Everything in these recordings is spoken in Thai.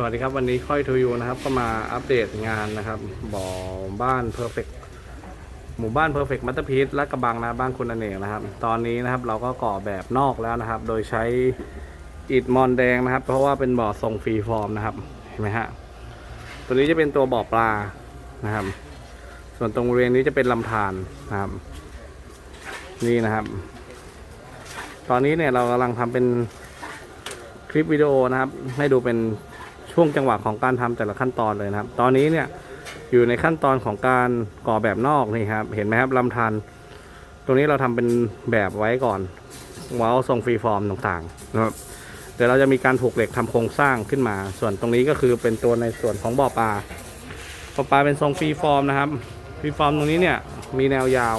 สวัสดีครับวันนี้ค่อยทูยูนะครับ ก็มาอัปเดตงานนะครับบ่อบ้านเพอร์เฟกหมู่บ้านเพอร์เฟกมัตเตอร์พีซและกระบังนะบ้านคุณอเนกนะครับ ตอนนี้นะครับเราก็ก่อแบบนอกแล้วนะครับ โดยใช้อิฐมอนแดงนะครับ เพราะว่าเป็นบ่อทรงฟรีฟอร์มนะครับเห็นไหมฮะตัวนี้จะเป็นตัวบ่อปลานะครับ ส่วนตรงบริเวณนี้จะเป็นลำธารนะครับ นี่นะครับ ตอนนี้เนี่ยเรากำลังทำเป็นคลิปวิดีโอนะครับ ให้ดูเป็น ช่วงจังหวะของการทำแต่ละขั้นตอนเลยนะครับ ตอนนี้เนี่ยอยู่ในขั้นตอนของการก่อแบบนอกนี่ครับ เห็นไหมครับลำธารตรงนี้เราทำเป็นแบบไว้ก่อนว้าทรงฟรีฟอร์มต่างๆนะครับเดี๋ยวเราจะมีการผูกเหล็กทำโครงสร้างขึ้นมา ส่วนตรงนี้ก็คือเป็นตัวในส่วนของบ่อปลาบ่อปลาเป็นทรงฟรีฟอร์มนะครับฟรีฟอร์มตรงนี้เนี่ยมีแนวยาว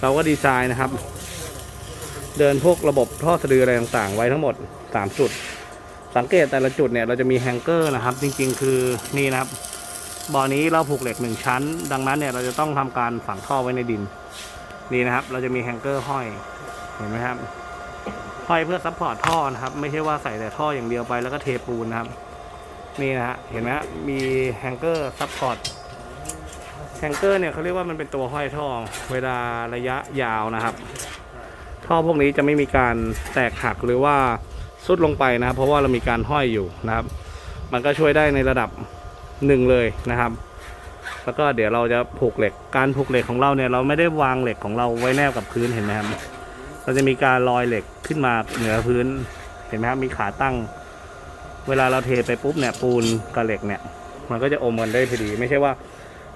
เราก็ดีไซน์นะครับ เดินพวกระบบท่อสะดืออะไรต่างๆ ไว้ทั้งหมด 3 จุด สังเกตแต่ละจุดเนี่ยเราจะมีแฮงเกอร์นะครับ จริง ๆ คือนี่นะครับบ่อนี้เราผูกเหล็กหนึ่งชั้น ดังนั้นเนี่ยเราจะต้องทำการฝังท่อไว้ในดินนี่นะครับ เราจะมีแฮงเกอร์ห้อยเห็นไหมครับห้อยเพื่อซัพพอร์ตท่อนะครับ ไม่ใช่ว่าใส่แต่ท่ออย่างเดียวไปแล้วก็เทปูนนะครับ นี่นะฮะเห็นไหมฮะมีแฮงเกอร์ซัพพอร์ตแฮงเกอร์เนี่ยเขาเรียกว่ามันเป็นตัวห้อยท่อเวลาระยะยาวนะครับ ท่อพวกนี้จะไม่มีการแตกหักหรือว่า สุดลงไปนะครับ เพราะว่าเรามีการห้อยอยู่นะครับ มันก็ช่วยได้ในระดับหนึ่งเลยนะครับ แล้วก็เดี๋ยวเราจะผูกเหล็ก การผูกเหล็กของเราเนี่ยเราไม่ได้วางเหล็กของเราไว้แนบกับพื้นเห็นไหมครับ เราจะมีการลอยเหล็กขึ้นมาเหนือพื้นเห็นไหมครับมีขาตั้ง เวลาเราเทไปปุ๊บเนี่ยปูนกับเหล็กเนี่ย มันก็จะอมกันได้พอดี ไม่ใช่ว่า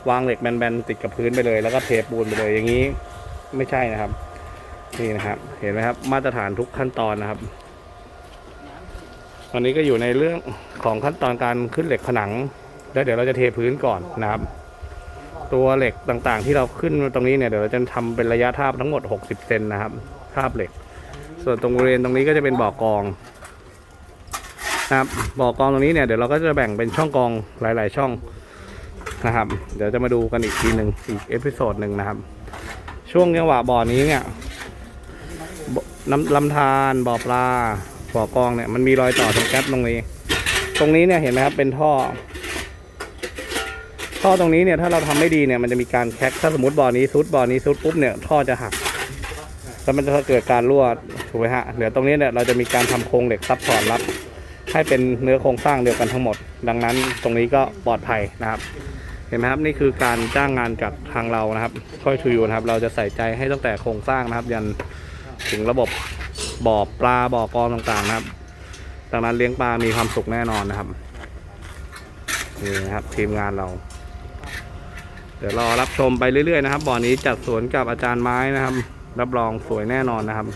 วางเหล็กแบนๆติดกับพื้นไปเลย แล้วก็เทปูนไปเลยอย่างนี้ไม่ใช่นะครับ นี่นะครับ เห็นไหมครับ มาตรฐานทุกขั้นตอนนะครับ อนนี้ก็อยู่ในเรื่องของขั้นตอนการขึ้นเหล็กผนัง แล้วเดี๋ยวเราจะเทพื้นก่อนนะครับ ตัวเหล็กต่างๆ ที่เราขึ้นตรงนี้เนี่ยเดี๋ยวเราจะทำเป็นระยะทาบทั้งหมด 60 เซนนะครับ ทาบเหล็ก ส่วนตรงบริเวณตรงนี้ก็จะเป็นบ่อกองนะครับบ่อกองตรงนี้เนี่ยเดี๋ยวเราก็จะแบ่งเป็นช่องกองหลาย ๆ ช่องนะครับ เดี๋ยวจะมาดูกันอีกทีหนึ่งอีกเอพิโซดหนึ่งนะครับ ช่วงจังหวะบ่อนี้เนี่ยน้ำลำธารบ่อปลา บ่อกองเนี่ยมันมีรอยต่อตรงแก๊ปตรงนี้ ตรงนี้เนี่ยเห็นไหมครับเป็นท่อ ท่อตรงนี้เนี่ยถ้าเราทำไม่ดีเนี่ยมันจะมีการแคกถ้าสมมติบ่อนี้ซุดบ่อนี้ซุดปุ๊บเนี่ยท่อจะหักแล้วมันจะเกิดการรั่วถูกไหมฮะเดี๋ยวตรงนี้เนี่ยเราจะมีการทำโครงเหล็กซับพอร์ตรับ ให้เป็นเนื้อโครงสร้างเดียวกันทั้งหมด ดังนั้นตรงนี้ก็ปลอดภัยนะครับ เห็นไหมครับนี่คือการจ้างงานจากทางเรานะครับค่อยทูยูนะครับ เราจะใส่ใจให้ตั้งแต่โครงสร้างนะครับ ยันถึงระบบ บ่อปลาบ่อกองต่างๆนะครับดังนั้นเลี้ยงปลามีความสุขแน่นอนนะครับนี่นะครับทีมงานเรา เดี๋ยวรอรับชมไปเรื่อยๆนะครับบ่อนี้จัดสวนกับอาจารย์ไม้นะครับ รับรองสวยแน่นอนนะครับ